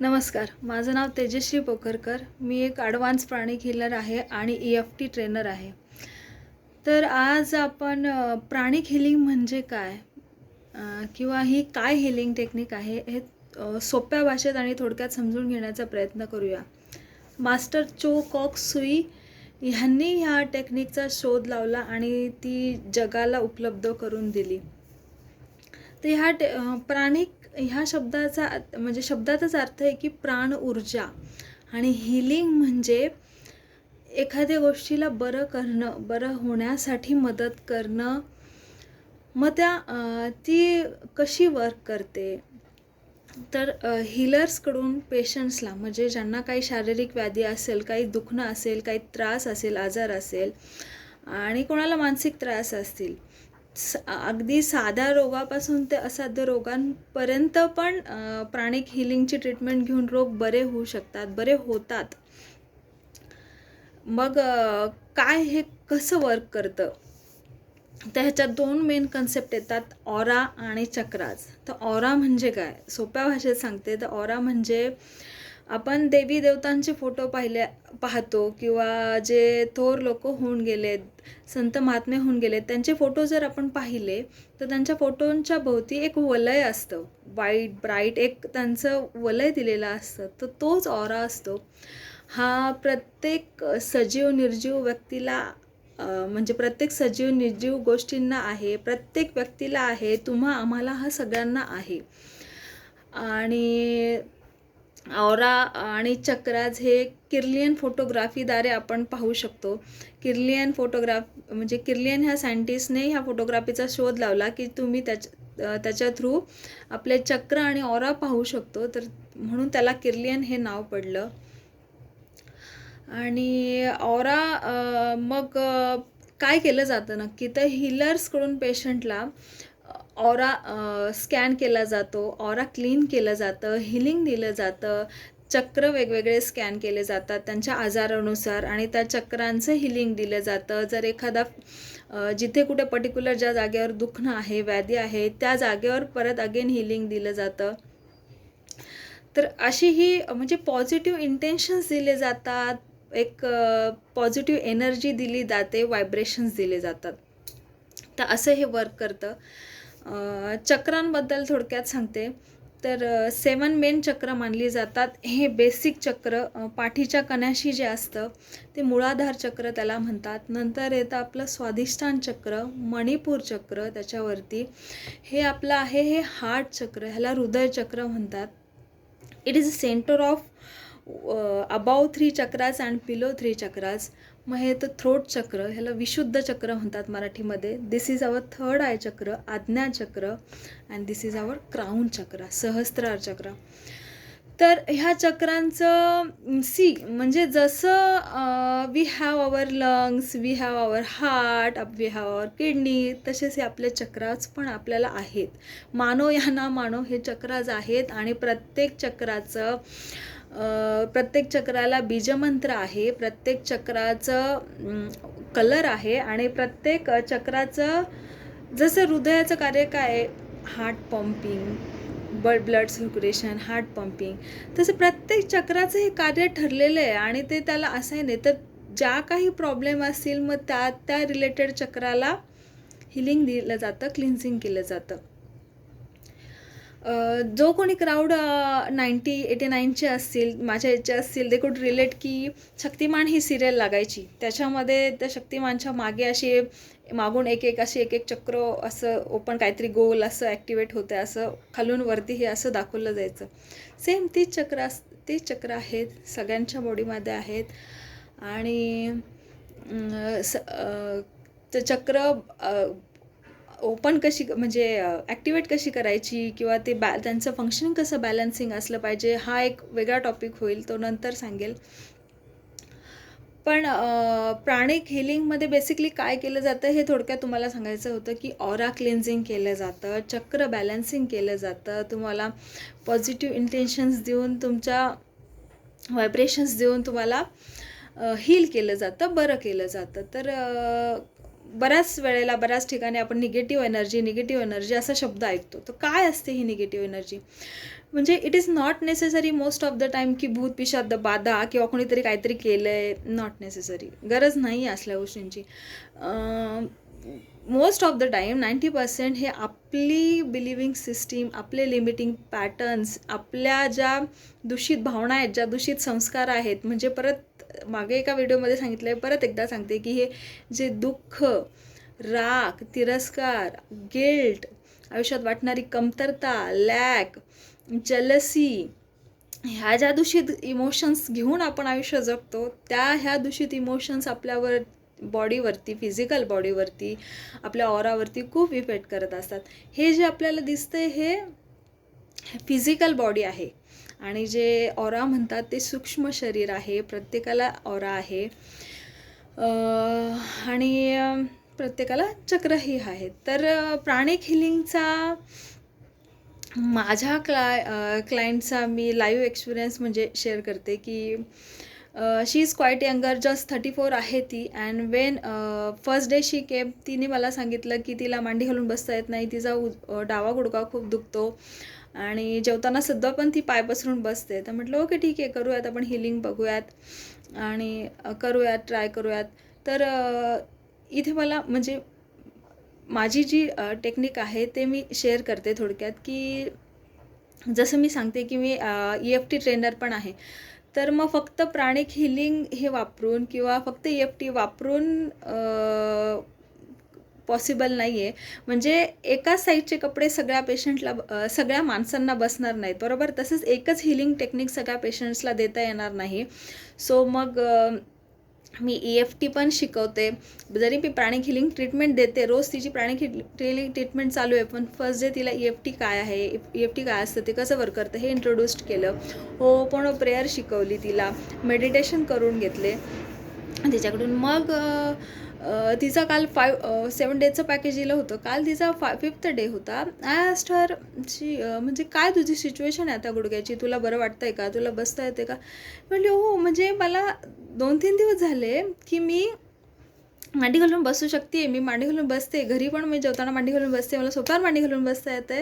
नमस्कार माझं नाव तेजश्री पोखरकर मी एक ॲडव्हान्स प्राणिक हिलर आहे आणि ई एफ टी ट्रेनर आहे. तर आज आपण प्राणिक हिलिंग म्हणजे काय? किंवा ही काय हिलिंग टेक्निक आहे हे सोप्या भाषेत आणि थोडक्यात समजून घेण्याचा प्रयत्न करूया. मास्टर चो कॉक सुई ह्यांनी ह्या टेक्निकचा शोध लावला आणि ती जगाला उपलब्ध करून दिली. तर ह्या टे प्राणिक ह्या शब्दाचा म्हणजे शब्दाचाच अर्थ आहे की प्राण ऊर्जा. आणि हिलिंग म्हणजे एखाद्या गोष्टीला बरं करणं बरं होण्यासाठी मदत करणं. मग त्या ती कशी वर्क करते? तर हिलर्सकडून पेशंट्सला म्हणजे ज्यांना काही शारीरिक व्याधी असेल काही दुखणं असेल काही त्रास असेल आजार असेल आणि कोणाला मानसिक त्रास असतील अगदी साध्या रोगापासून ते असाध्य रोगांपर्यंत पण प्राणिक हिलिंगची ट्रीटमेंट घेऊन रोग बरे होऊ शकतात बरे होतात. मग काय हे कसं वर्क करतं? तर ह्याच्यात दोन मेन कन्सेप्ट येतात ऑरा आणि चक्राज तर ऑरा म्हणजे काय? सोप्या भाषेत सांगते तर ऑरा म्हणजे आपण देवी देवतांचे फोटो पाहिले पाहतो किंवा जे थोर लोक होऊन गेलेत संत महात्मे होऊन गेलेत त्यांचे फोटो जर आपण पाहिले तर त्यांच्या फोटोंच्या भोवती एक वलय असतं. वाईट ब्राईट एक त्यांचं वलय दिलेलं असतं. तर तोच ऑरा असतो. हा प्रत्येक सजीव निर्जीव व्यक्तीला म्हणजे प्रत्येक सजीव निर्जीव गोष्टींना आहे प्रत्येक व्यक्तीला आहे तुम्हा आम्हाला हा सगळ्यांना आहे. आणि औरा आणि चक्राज हे किर्लियन फोटोग्राफीद्वारे आपण पाहू शकतो. किर्लियन फोटोग्राफ म्हणजे किर्लियन ह्या सायंटिस्टने ह्या फोटोग्राफीचा शोध लावला की तुम्ही त्याच्या त्याच्या थ्रू आपले चक्र आणि औरा पाहू शकतो. तर म्हणून त्याला किर्लियन हे नाव पडलं. आणि औरा मग काय केलं जातं नक्की? तर हिलर्सकडून पेशंटला ऑरा स्कॅन केला जातो ऑरा क्लीन केलं जातं हिलिंग दिलं जातं चक्र वेगवेगळे स्कॅन केले जातात त्यांच्या आजारानुसार आणि त्या चक्रांचं हिलिंग दिलं जातं. जर एखादा जिथे कुठे पर्टिक्युलर ज्या जागेवर दुखणं आहे व्याधी आहे त्या जागेवर परत अगेन हिलिंग दिलं जातं. तर अशी ही म्हणजे पॉझिटिव्ह इंटेन्शन्स दिले जातात एक पॉझिटिव्ह एनर्जी दिली जाते व्हायब्रेशन्स दिले जातात. तर असं हे वर्क करतं. चक्रांबद्दल थोडक्यात सांगते. तर सेवन मेन चक्र मानली जातात. हे बेसिक चक्र पाठीच्या कण्याशी जे असतं ते मुळाधार चक्र त्याला म्हणतात. नंतर येतं आपलं स्वाधिष्ठान चक्र मणिपूर चक्र त्याच्यावरती. हे आपलं आहे हे हार्ट चक्र ह्याला हृदय चक्र म्हणतात. It is a centre of above three chakras and below three chakras मग हे तर थ्रोट चक्र ह्याला विशुद्ध चक्र म्हणतात मराठीमध्ये. This is our third eye chakra ajna chakra and this is our crown chakra sahasrara chakra. तर ह्या चक्रांचं सी म्हणजे जसं we have our lungs we have our heart we have our kidney तसेच हे आपले चक्राज पण आपल्याला आहेत. मानो या ना मानो हे चक्राज आहेत आणि प्रत्येक चक्राचं प्रत्येक चक्राला बीजमंत्र आहे प्रत्येक चक्राचं कलर आहे आणि प्रत्येक चक्राचं जसं हृदयाचं कार्य काय heart pumping blood blood circulation heart pumping तसं प्रत्येक चक्राचं हे कार्य ठरलेलं आहे आणि ते त्याला असं आहे तर ज्या काही प्रॉब्लेम असतील मग त्या त्या रिलेटेड चक्राला हिलिंग दिलं जातं क्लिन्झिंग केलं जातं. जो कोणी क्राऊड नाईन्टी एटी नाईनचे असतील माझ्या याचे असतील दे कुड रिलेट की शक्तिमान ही सिरियल लागायची. त्याच्यामध्ये त्या शक्तिमानच्या मागे अशी मागून एक एक अशी एक एक चक्र असं ओपन काहीतरी गोल असं ॲक्टिवेट होतं असं खालून वरती हे असं दाखवलं जायचं. सेम तीच चक्र अस तीच चक्र आहेत सगळ्यांच्या बॉडीमध्ये आहेत. आणि स ते चक्र ओपन कशी म्हणजे ॲक्टिवेट कशी करायची किंवा ते बॅ त्यांचं फंक्शनिंग कसं बॅलन्सिंग असलं पाहिजे हा एक वेगळा टॉपिक होईल तो नंतर सांगेल. पण प्राणिक हिलिंगमध्ये बेसिकली काय केलं जातं हे थोडक्यात तुम्हाला सांगायचं होतं की ऑरा क्लेन्झिंग केलं जातं चक्र बॅलन्सिंग केलं जातं. तुम्हाला पॉझिटिव्ह इंटेन्शन्स देऊन तुमच्या व्हायब्रेशन्स देऊन तुम्हाला हील केलं जातं बरं केलं जातं. तर बऱ्याच वेळेला बऱ्याच ठिकाणी आपण निगेटिव्ह एनर्जी निगेटिव्ह एनर्जी असा शब्द ऐकतो. तर काय असते ही निगेटिव्ह एनर्जी म्हणजे it is not necessary most of the time की भूत पिशाद बाधा किंवा कोणीतरी काहीतरी केलं आहे नॉट नेसेसरी गरज नाही आहे असल्या गोष्टींची. Most of the time ninety percent हे आपली बिलिव्हिंग सिस्टीम आपले लिमिटिंग पॅटर्न्स आपल्या ज्या दूषित भावना आहेत ज्या दूषित संस्कार आहेत म्हणजे परत मागे एका व्हिडिओमध्ये सांगितलं आहे परत एकदा सांगते की हे जे दुःख राग तिरस्कार गिल्ट आयुष्यात वाटणारी कमतरता लॅक जलसी ह्या ज्या दूषित इमोशन्स घेऊन आपण आयुष्य जगतो त्या ह्या दूषित इमोशन्स आपल्यावर बॉडीवरती फिजिकल बॉडीवरती आपल्या ऑरावरती खूप इफेक्ट करत असतात. हे जे आपल्याला दिसतंय हे फिजिकल बॉडी आहे. आणि जे ऑरा म्हणतात ते सूक्ष्म शरीर आहे प्रत्येकाला ऑरा आहे. आणि प्रत्येकाला चक्रही आहे. तर प्राणिक हिलिंगचा माझ्या क्लाय क्लायंटचा मी लाईव्ह एक्सपिरियन्स म्हणजे शेअर करते की she is quite younger just thirty four आहे ती. And when first day she came तिने मला सांगितलं की तिला मांडी घालून बसता येत नाही तिचा उ डावा गुडका खूप दुखतो. आणि जेवताना सुद्धा पण ती पाय पसरून बसते. तर म्हटलं ओके ठीक आहे करूयात आपण हिलिंग बघूयात आणि करूयात ट्राय करूयात. तर इथे मला म्हणजे माझी जी टेक्निक आहे ते मी शेअर करते थोडक्यात की जसं मी सांगते की मी ई एफ टी ट्रेनर पण आहे. तर मग फक्त प्राणिक हिलिंग हे वापरून किंवा फक्त ई एफ टी वापरून पॉसिबल नाही आहे म्हणजे एकाच साईडचे कपडे सगळ्या पेशंटला सगळ्या माणसांना बसणार नाहीत. बरोबर? तसंच एकच हिलिंग टेक्निक सगळ्या पेशंट्सला देता येणार नाही. सो मग मी ई एफ टी पण शिकवते. जरी मी प्राणिक हिलिंग ट्रीटमेंट देते रोज तिची प्राणिक हिलिंग ट्रीटमेंट चालू आहे पण फर्स्ट डे तिला ई एफ टी काय आहे ई एफ टी काय असतं ते कसं वर्क करतं हे इंट्रोड्यूस्ड केलं. हो पण हो, प्रेयर शिकवली तिला. मेडिटेशन करून घेतले. तिच्याकडून मग तिचा काल फाय सेवन डेजचं पॅकेज दिलं होतं. काल तिचा फाय फिफ्थ डे होता. आय आस्ट हर ची म्हणजे काय तुझी सिच्युएशन आहे आता गुडघ्याची? तुला बरं वाटतं आहे का? तुला बसता येते का? म्हणले हो म्हणजे मला दोन तीन दिवस झाले की मी मांडी घालून बसू शकते मी मांडी घालून बसते. घरी पण मी जेवताना मांडी घालून बसते. मला स्वतःवर मांडी घालून बसता येते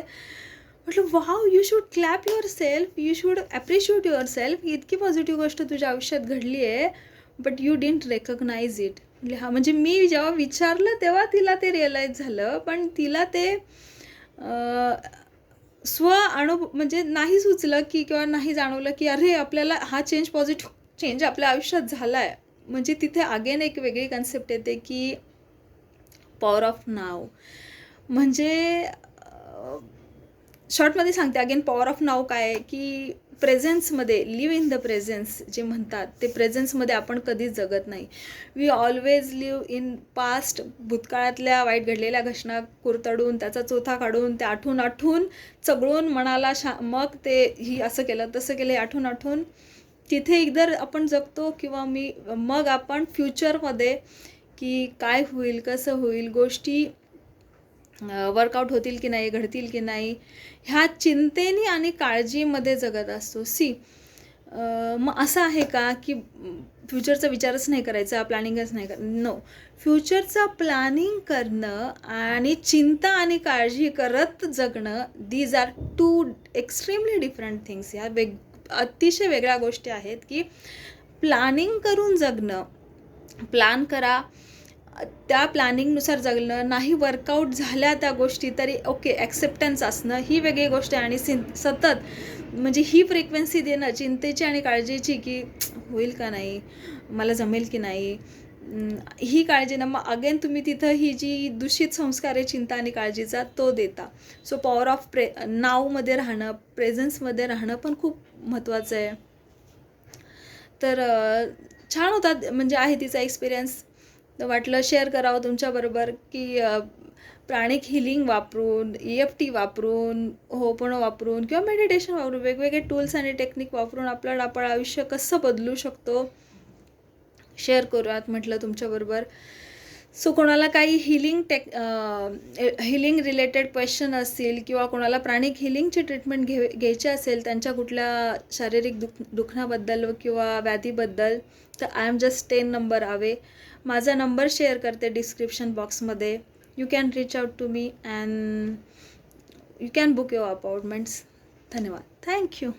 म्हटलं wow you should clap yourself you should appreciate yourself इतकी पॉझिटिव्ह गोष्ट तुझ्या आयुष्यात घडली आहे but you didn't recognise it म्हणजे हा म्हणजे मी जेव्हा विचारलं तेव्हा तिला ते रिअलाईज झालं पण तिला ते स्व अनुभव म्हणजे नाही सुचलं की किंवा नाही जाणवलं की अरे आपल्याला हा चेंज पॉझिटिव्ह चेंज आपल्या आयुष्यात झाला आहे म्हणजे तिथे अगेन एक वेगळी कन्सेप्ट येते की पॉवर ऑफ नाव म्हणजे शॉर्टमध्ये सांगते अगेन पॉवर ऑफ नाव काय आहे की प्रेझेन्समध्ये लिव्ह इन द प्रेझेन्स जे म्हणतात ते प्रेझेन्समध्ये आपण कधीच जगत नाही. We always live in past भूतकाळातल्या वाईट घडलेल्या घटना कुरतडून त्याचा चोथा काढून ते आठवून आठवून चगळून मनाला शा मग ते ही असं केलं तसं केलं हे आठवून आठवून तिथे इधर आपण जगतो किंवा मी मग आपण फ्युचरमध्ये की काय होईल कसं होईल गोष्टी वर्कआउट होतील की नाही घडतील की नाही ह्या चिंतेने आणि काळजीमध्ये जगत असतो. सी मग असं आहे का की फ्युचरचा विचारच नाही करायचा प्लॅनिंगच नाही कर नो फ्युचरचं प्लॅनिंग करणं आणि चिंता आणि काळजी करत जगणं these are two extremely different things ह्या वेग अतिशय वेगळ्या गोष्टी आहेत की प्लॅनिंग करून जगणं प्लॅन करा त्या प्लॅनिंगनुसार जगणं नाही वर्कआउट झाल्या त्या गोष्टी तरी ओके ॲक्सेप्टन्स असणं ही वेगळी गोष्ट आहे. आणि सिं सतत म्हणजे ही फ्रिक्वेन्सी देणं चिंतेची आणि काळजीची की होईल का नाही मला जमेल की नाही ही काळजी ना मग अगेन तुम्ही तिथं ही जी दूषित संस्कार आहे चिंता आणि काळजीचा तो देता. सो पॉवर ऑफ प्रे नावमध्ये राहणं प्रेझन्समध्ये राहणं पण खूप महत्त्वाचं आहे. तर छान होता म्हणजे आहे तिचा एक्सपिरियन्स तर वाटलं शेअर करावं तुमच्याबरोबर की प्राणिक हिलिंग वापरून ई एफ टी वापरून होपणं वापरून किंवा मेडिटेशन वापरून वेगवेगळे टूल्स आणि टेक्निक वापरून आपलं आपण आयुष्य कसं बदलू शकतो शेअर करूयात म्हटलं तुमच्याबरोबर. सो कोणाला काही healing tech healing related question असतील किंवा कोणाला प्राणिक हिलिंगची ट्रीटमेंट घे घ्यायची असेल त्यांच्या कुठल्या शारीरिक दुख दुखण्याबद्दल किंवा व्याधीबद्दल तर I am just ten number away माझा नंबर शेअर करते डिस्क्रिप्शन बॉक्समध्ये you can reach out to me and you can book your appointments धन्यवाद. Thank you